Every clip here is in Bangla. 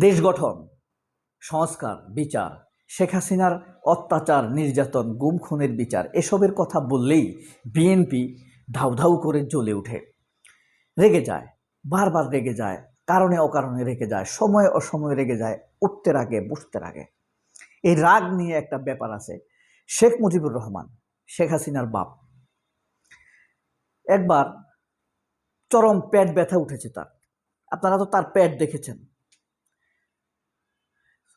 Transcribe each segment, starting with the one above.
দেশ গঠন, সংস্কার, বিচার, শেখ হাসিনার অত্যাচার, নির্যাতন, গুম, খুনের বিচার, এসবের কথা বললেই বিএনপি ধাউ ধাউ করে জ্বলে ওঠে। রেগে যায়, বারবার রেগে যায়, কারণে অকারণে রেগে যায়, সময়ে অসময়ে রেগে যায়, উঠতে রাগে, বসতে রাগে। এই রাগ নিয়ে একটা ব্যাপার আছে, শেখ মুজিবুর রহমান, শেখ হাসিনার বাপ। একবার চরম পেট ব্যথা উঠেছে তার। আপনারা তো তার পেট দেখেছেন।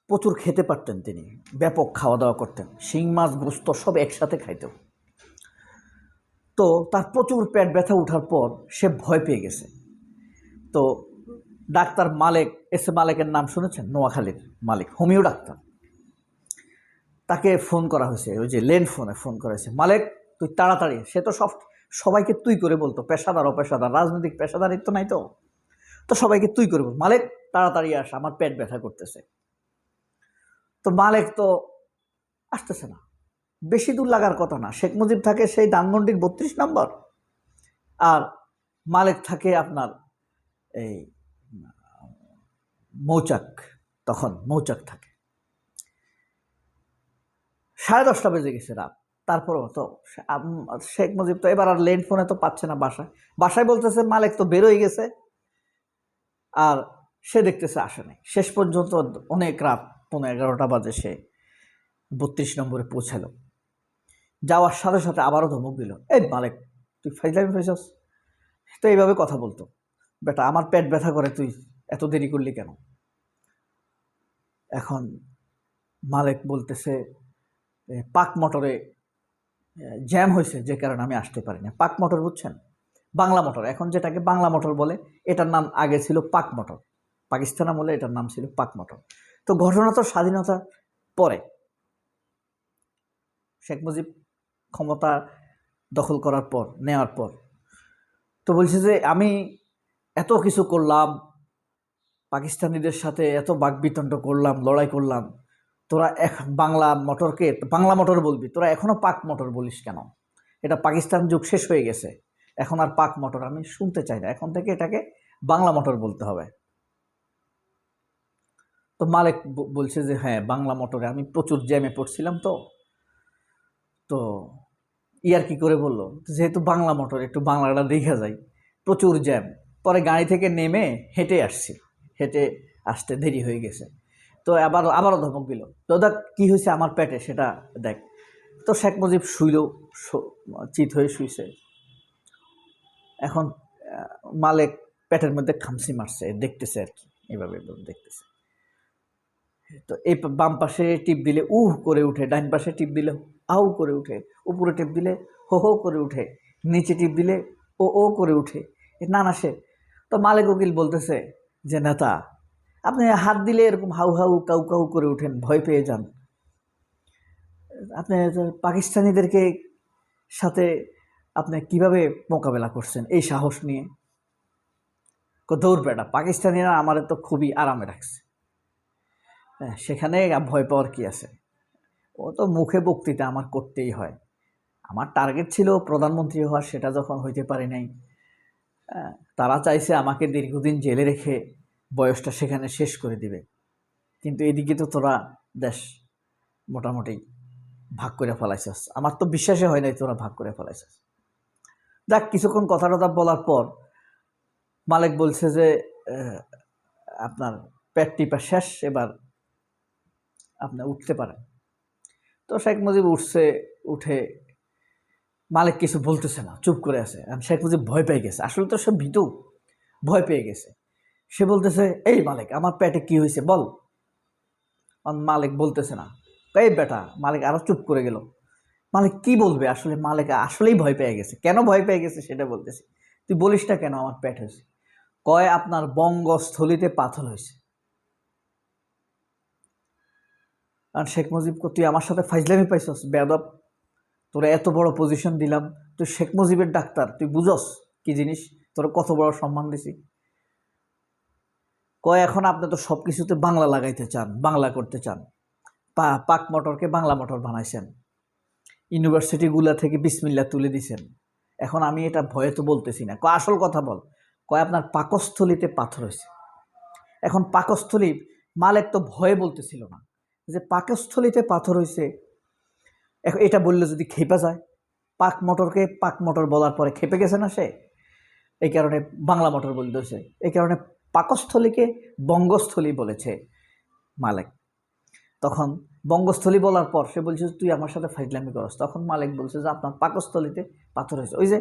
প্রচুর খেতে পারতেন তিনি, ব্যাপক খাওয়া দাওয়া করতেন, শিং, মাছ, গোস্ত সব একসাথে খাইতেন। তো তার প্রচুর পেট ব্যথা ওঠার পর সে ভয় পেয়ে গেছে। তো ডাক্তার মালেক, এস এ মালেকের নাম শুনেছেন? নোয়াখালীর মালিক, হোমিও ডাক্তার। তাকে ফোন করা হয়েছে, ওই যে লেন ফোনে ফোন করা হয়েছে, মালেক, তুই তাড়াতাড়ি, সে তো সব, সবাইকে তুই করে বলতো, পেশাদার, অপেশাদার, রাজনৈতিক পেশাদারিত্ব নাই তো? তো সবাইকে তুই করে বল, মালেক, তাড়াতাড়ি আস, আমার পেট ব্যথা করতেছে। তো মালেক তো আসতেছে না। বেশি দূর লাগার কথা না। শেখ মুজিব থাকে সেই ধানমন্ডির বত্রিশ নম্বর। আর মালেক থাকে আপনার এই, মৌচাক, তখন মৌচাক থাকে। সাড়ে দশটা বেজে গেছে রাত। তারপরেও তো শেখ মুজিব তো এবার আর ল্যান্ড ফোনে তো পাচ্ছে না বাসায়। বাসায় বলতেছে, মালেক তো বেরোই গেছে। আর সে দেখতেছে আসে নাই। শেষ পর্যন্ত অনেক রাত পনেরো এগারোটা বাজে সে। বত্রিশ নম্বরে পৌঁছালো। যাওয়ার সাথে সাথে আবারও ধমক দিল, এই মালেক, তুই ফাইজলামি ফাইসাস তো এইভাবে কথা বলতো। বেটা, আমার পেট ব্যথা করে, তুই এত দেরি করলি কেন? এখন মালেক বলতেছে পাক মোটরে জ্যাম হয়েছে, যে কারণে আমি আসতে পারি না। পাক মোটর বুঝছেন? বাংলা মোটর। এখন যেটাকে বাংলা মোটর বলে, এটার নাম আগে ছিল পাক মোটর। পাকিস্তান আমলে এটার নাম ছিল পাক মোটর। তো ঘটনা তো স্বাধীনতার পরে। শেখ মুজিব ক্ষমতা দখল করার পর নেওয়ার পর। তো বলছে যে, আমি এত কিছু করলাম, পাকিস্তানিদের সাথে এত বাকবিতণ্ড করলাম, লড়াই করলাম, তোরা এক বাংলা মোটরকে, বাংলা মোটর বলবি, তোরা এখনও পাক মোটর বলিস কেন? এটা পাকিস্তান যুগ শেষ হয়ে গেছে, এখন আর পাক মোটর আমি শুনতে চাই না, এখন থেকে এটাকে বাংলা মোটর বলতে হবে। তো মালিক বলছে যে হ্যাঁ বাংলা মোটরে আমি প্রচুর জ্যামে পড়ছিলাম তো। তো ইয়ার কি করে বলল, যেহেতু বাংলা মোটর, একটু বাংলাটা দেখা যায়, প্রচুর জ্যাম। পরে গাড়ি থেকে নেমে হেঁটে আসছি, হেঁটে আসতে দেরি হয়ে গেছে। তো আবার, আবারও ধমক দিল, তো দেখ, কী হয়েছে আমার পেটে সেটা দেখ। তো শেখ মুজিব শুইল চিত হয়ে শুইছে। এখন মালেক পেটের মধ্যে খামসি মারছে, দেখতেছে আর কি, এভাবে দেখতেছে। তো এই বাম পাশে টিপ দিলে উহ করে উঠে ডাইন পাশে টিপ দিলে আউ করে উঠে, উপরে টিপ দিলে হো হো করে উঠে, নিচে টিপ দিলে ও ও করে উঠে না না সে। তো মালিক উকিল বলতেছে যে, নেতা, আপনি হাত দিলে এরকম হাউ হাউ কাউ কাউ করে উঠেন, ভয় পেয়ে যান। আপনি পাকিস্তানিদেরকে সাথে আপনি কীভাবে মোকাবেলা করছেন এই সাহস নিয়ে? দৌড় বেটা, পাকিস্তানিরা আমার তো খুবই আরামে রাখছে। সেখানে ভয় পাওয়ার কি আছে? ও তো মুখে বক্তৃতা, আমার করতেই হয়। আমার টার্গেট ছিল প্রধানমন্ত্রী হওয়ার, সেটা যখন হইতে পারি নাই তারা চাইছে আমাকে দীর্ঘদিন জেলে রেখে বয়সটা সেখানে শেষ করে দিবে। কিন্তু এদিকে তো তোরা, দেশ মোটামুটি ভাগ করে ফেলাইছস। আমার তো বিশ্বাসে হয় নাই তোরা ভাগ করে ফেলাইছস। যাক, কিছুক্ষণ কথা টথা বলার পর মালিক বলছে যে আপনার পেট টিপা শেষ, এবার আপনি উঠতে পারেন। তো শেখ মুজিব উঠছে, উঠে মালিক কিছু বলতেছে না, চুপ করে আছে। আর শেখ মুজিব ভয় পেয়ে গেছে। আসলে তো সে ভীতু, ভয় পেয়ে গেছে। সে বলতেছে, এই মালিক, আমার পেটে কি হয়েছে বল? মালিক বলতেছে না, এই বেটা, মালিক আরও চুপ করে গেল। মালিক কি বলবে? আসলে মালিক আসলেই ভয় পেয়ে গেছে। কেন ভয় পেয়ে গেছে সেটা বলতেছি। তুই বলিস না কেন আমার পেট হয়েছে? কয়, আপনার বঙ্গস্থলিতে পাথর হয়েছে। আর শেখ মুজিব তুই আমার সাথে ফাইজলামি পাইছস বেদব তোরা এত বড় পজিশন দিলাম। তুই শেখ মুজিবের ডাক্তার, তুই বুঝস কি জিনিস? তোর কত বড় সম্মান দিছি। কয়, এখন আপনি তো সব কিছুতে বাংলা লাগাইতে চান, বাংলা করতে চান। পা, পাক মোটরকে বাংলা মোটর বানাইছেন। ইউনিভার্সিটিগুলা থেকে বিসমিল্লা তুলে দিছেন। এখন আমি এটা ভয়ে তো বলতেছি না। কয়, আসল কথা বল। কয়, আপনার পাকস্থলিতে পাথর হয়েছে। এখন পাকস্থলী মালেক তো ভয়ে বলতেছিল না। যে পাকস্থলিতে পাথর হয়েছে এখন এটা বললে যদি খেপে যায়, পাক মোটরকে পাক মোটর বলার পরে খেপে গেছে না সে? এই কারণে বাংলা মোটর বলতেছে এই কারণে পাকস্থলীকে বঙ্গস্থলী বলেছে মালেক। তখন বঙ্গস্থলী বলার পর সে বলছে, তুই আমার সাথে ফাইজলামি করস। তখন মালিক বলছে যে, আপনার পাকস্থলীতে পাথর হয়েছে। ওই যে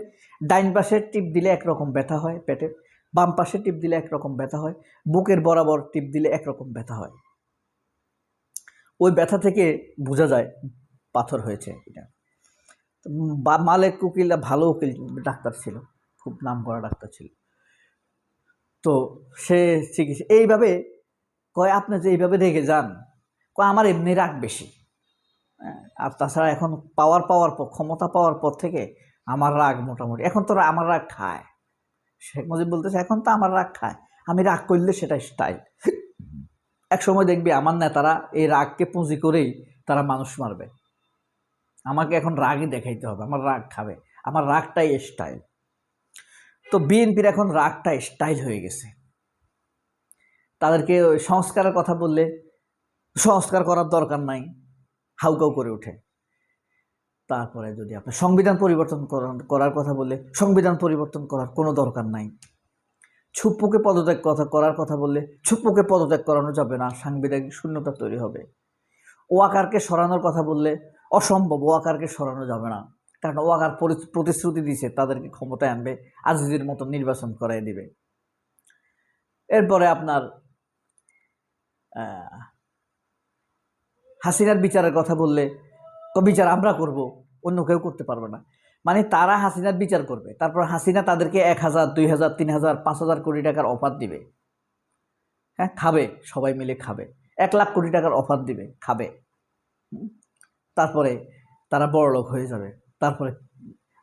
ডাইন পাশে টিপ দিলে একরকম ব্যথা হয় পেটের, বাম পাশে টিপ দিলে একরকম ব্যথা হয়, বুকের বরাবর টিপ দিলে একরকম ব্যথা হয়। ব্যথা থেকে বোঝা যায় পাথর হয়েছে এটা। বা মালেক উকিল ভালো উকিল ডাক্তার ছিল খুব নাম করা ডাক্তার ছিল। তো সে চিকিৎসা এইভাবে কয় আপনি যে এইভাবে রেগে যান কয় আমার এমনি রাগ বেশি। হ্যাঁ, আর তাছাড়া এখন পাওয়ার পাওয়ার পর ক্ষমতা পাওয়ার পর থেকে আমার রাগ মোটামুটি এখন তো আমার রাগ খায়। শেখ মুজিব বলতেছে এখন তো আমার রাগ খায় আমি রাগ করলে সেটা স্টাইল এক সময় দেখবি আমার নেতারা এই রাগকে পুঁজি করেই তারা মানুষ মারবে। আমাকে এখন রাগই দেখাইতে হবে, আমার রাগ খাবে, আমার রাগটাই স্টাইল তো বিএনপির এখন রাগটা স্টাইল হয়ে গেছে। তাদেরকে ওই সংস্কারের কথা বললে সংস্কার করার দরকার নাই হাউকাউ করে ওঠে। তারপরে যদি আপনি সংবিধান পরিবর্তন করার কথা বললে সংবিধান পরিবর্তন করার কোনো দরকার নাই। ছুপ্পুকে পদত্যাগ কথা, করার কথা বললে ছুপ্পুকে পদত্যাগ করানো যাবে না, সাংবিধানিক শূন্যতা তৈরি হবে। ওয়াকারকে সরানোর কথা বললে অসম্ভব, ওয়াকারকে সরানো যাবে না। কারণ ওয়াকার পরি- প্রতিশ্রুতি দিয়েছে, তাদেরকে ক্ষমতায় আনবে, আজিজের মতো নির্বাচন করাই দিবে। এরপরে আপনার হাসিনার বিচারের কথা বললে বিচার আমরা করব, অন্য কেউ করতে পারবে না। মানে তারা হাসিনার বিচার করবে। তারপর হাসিনা তাদেরকে এক হাজার, দুই হাজার, তিন হাজার, পাঁচ হাজার কোটি টাকার অফার দিবে। হ্যাঁ খাবে, সবাই মিলে খাবে। এক লাখ কোটি টাকার অফার দিবে, খাবে। তারপরে তারা বড়লোক হয়ে যাবে। তারপরে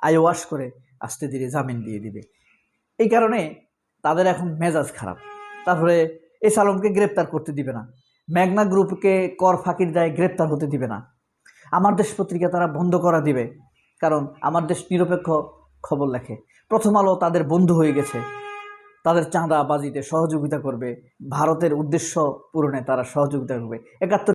আই ওয়াশ করে আস্তে ধীরে জামিন দিয়ে দিবে। এই কারণে তাদের এখন মেজাজ খারাপ। তারপরে এস আলমকে গ্রেপ্তার করতে দিবে না। মেঘনা গ্রুপকে কর ফাঁকির দায়ে গ্রেপ্তার হতে দিবে না। আমার দেশ পত্রিকা তারা বন্ধ করা দিবে। কারণ আমার দেশ নিরপেক্ষ খবর লেখে। প্রথম আলো তাদের বন্ধু হয়ে গেছে। তাদের চাঁদাবাজিতে সহযোগিতা করবে। ভারতের উদ্দেশ্য পূরণে তারা সহযোগিতা করবে। একাত্তর